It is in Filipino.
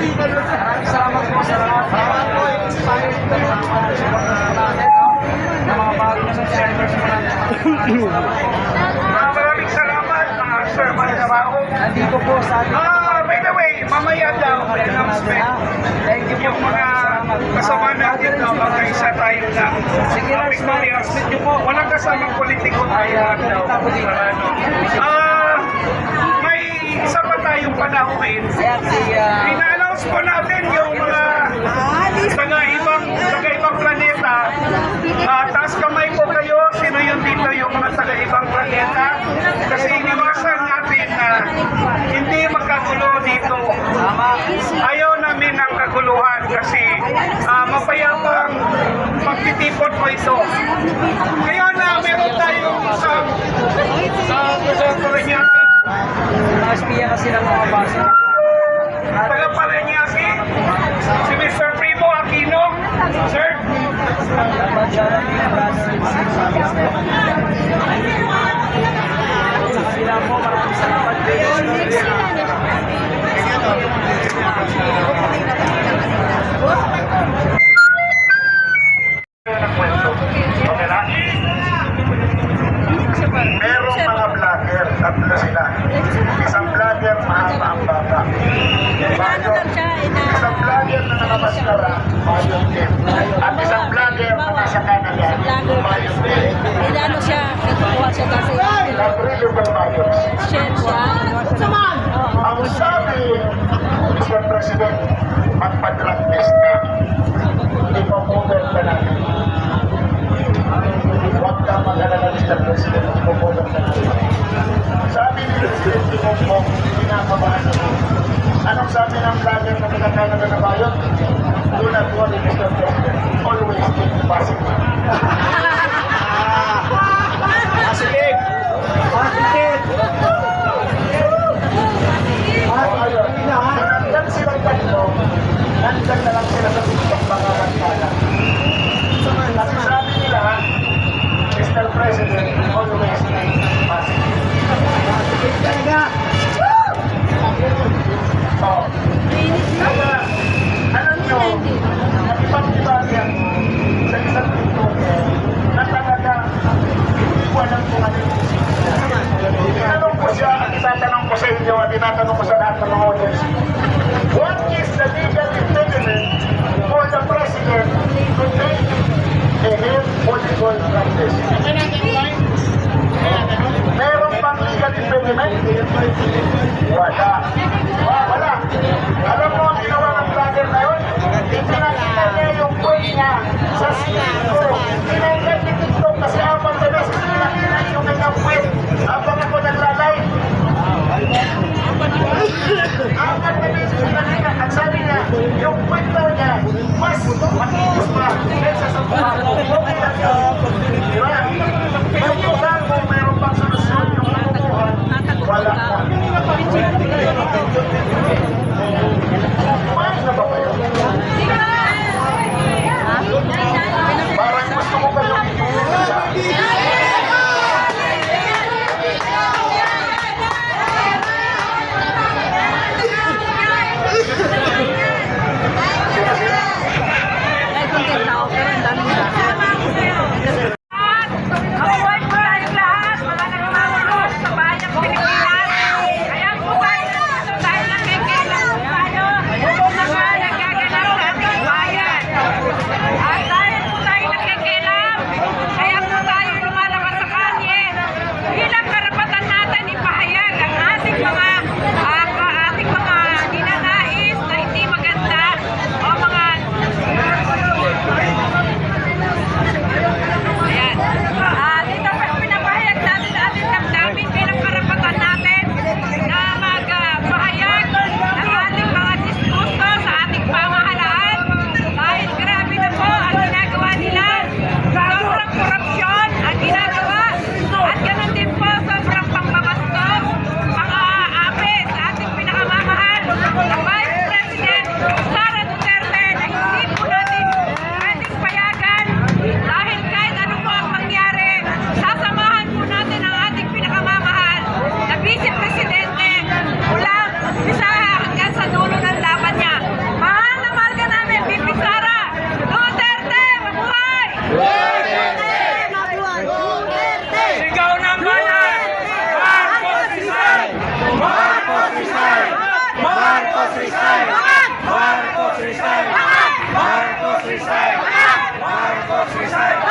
Salamat po sa lahat. Salamat po yung sa mga support natin, no? Ng mga bago na subscribers mo natin. Ah, maraming salamat, mga Sir Mandarao. Nandito po sa ating Ah, by the way, mamaya daw, announcement. Thank you po. Mga kasama natin na mga isa tayo na Sige, victorious. po. Walang kasamang politiko tayo Ay, ah, lang daw. po. Ah, may isa pa tayong panauhin. Ayan, si... ah, Ina-announce po natin yung mga taga ibang taga ibang planeta. Ah, taas kamay po kayo, sino yung dito yung mga taga ibang planeta? Kasi iniwasan natin na hindi magkagulo dito. Ayaw namin ng kaguluhan kasi ah, mapayapang pagtitipon po ito. Kaya na meron tayong uh, presenter niya. Mga espiya kasi ng mga basa. Taga Paranaque, si Mr. Primo Aquino. Sir, kanila po, maraming salamat. na? Merong mga vlogger, tatlo sila. Isang vlogger, mahaba ang bata. Bayo, isang vlogger na nakamaskara, Kim. At isang vlogger na nasa Canada, Mayo Kim. Inano siya, nagkukuha siya kasi share siya. Ang sabi, Mr. President, magpa-drug test ka. Hindi pa po ka natin. Huwag ka mag-alala, Mr. President, hindi po po ka natin. Sabi ni President Bongbong, pinakabahan ako. Anong sabi ng vlogger na pinagkakala na bayon? Do not worry, Mr. President. Always think positive. Positive! Positive! Nandyan silang tatlo, na lang sila sa tiktok mga kantala. Kasi sabi nila, Mr. President, always positive. Positive talaga! Hindi ko sa lahat ng mga audience. What is the legal impediment for the President to take a health political practice? Meron bang legal impediment? Wala. Yeah. 万岁！万岁！万岁！万岁！